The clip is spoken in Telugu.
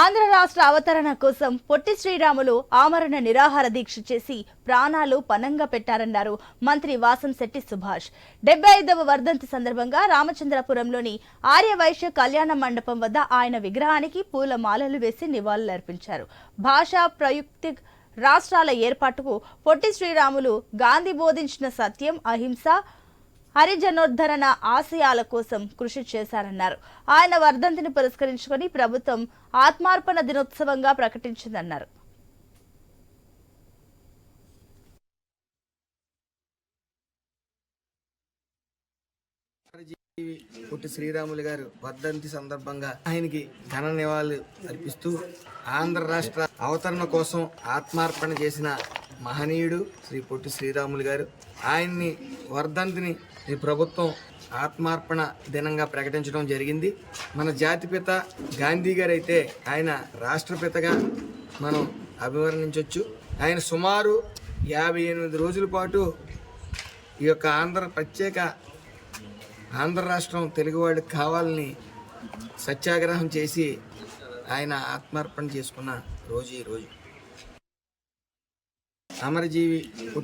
ఆంధ్ర రాష్ట్ర అవతరణ కోసం పొట్టి శ్రీరాములు ఆమరణ నిరాహార దీక్ష చేసి ప్రాణాలు పనంగా పెట్టారన్నారు మంత్రి వాసంశెట్టి సుభాష్. డెబ్బై ఐదవ వర్ధంతి సందర్భంగా రామచంద్రపురంలోని ఆర్యవైశ్య కళ్యాణ మండపం వద్ద ఆయన విగ్రహానికి పూల మాలలు వేసి నివాళులర్పించారు. భాషా ప్రయుక్తి రాష్ట్రాల ఏర్పాటుకు పొట్టి శ్రీరాములు గాంధీ బోధించిన సత్యం అహింస హరిజనోద్ధరణ ఆశయాల కోసం కృషి చేశారన్నారు. ఆయన వర్ధంతిని పురస్కరించుకొని ప్రభుత్వం ఆత్మార్పణ దినోత్సవంగా ప్రకటించిందన్నారు. పుట్టి శ్రీరాములు గారు వర్ధంతి సందర్భంగా ఆయనకి ఘన నివాళులు అర్పిస్తూ ఆంధ్ర రాష్ట్ర అవతరణ కోసం ఆత్మార్పణ చేసిన మహనీయుడు శ్రీ పొట్టి శ్రీరాములు గారు. ఆయన్ని వర్ధంతిని ఈ ప్రభుత్వం ఆత్మార్పణ దినంగా ప్రకటించడం జరిగింది. మన జాతిపిత గాంధీ గారు అయితే ఆయన రాష్ట్రపితగా మనం అభివర్ణించవచ్చు ఆయన సుమారు యాభై ఎనిమిది రోజుల పాటు ఈ యొక్క ఆంధ్ర ప్రత్యేక ఆంధ్ర రాష్ట్రం తెలుగువాడికి కావాలని సత్యాగ్రహం చేసి ఆయన ఆత్మార్పణ చేసుకున్న రోజు ఈ రోజు. అమరజీవి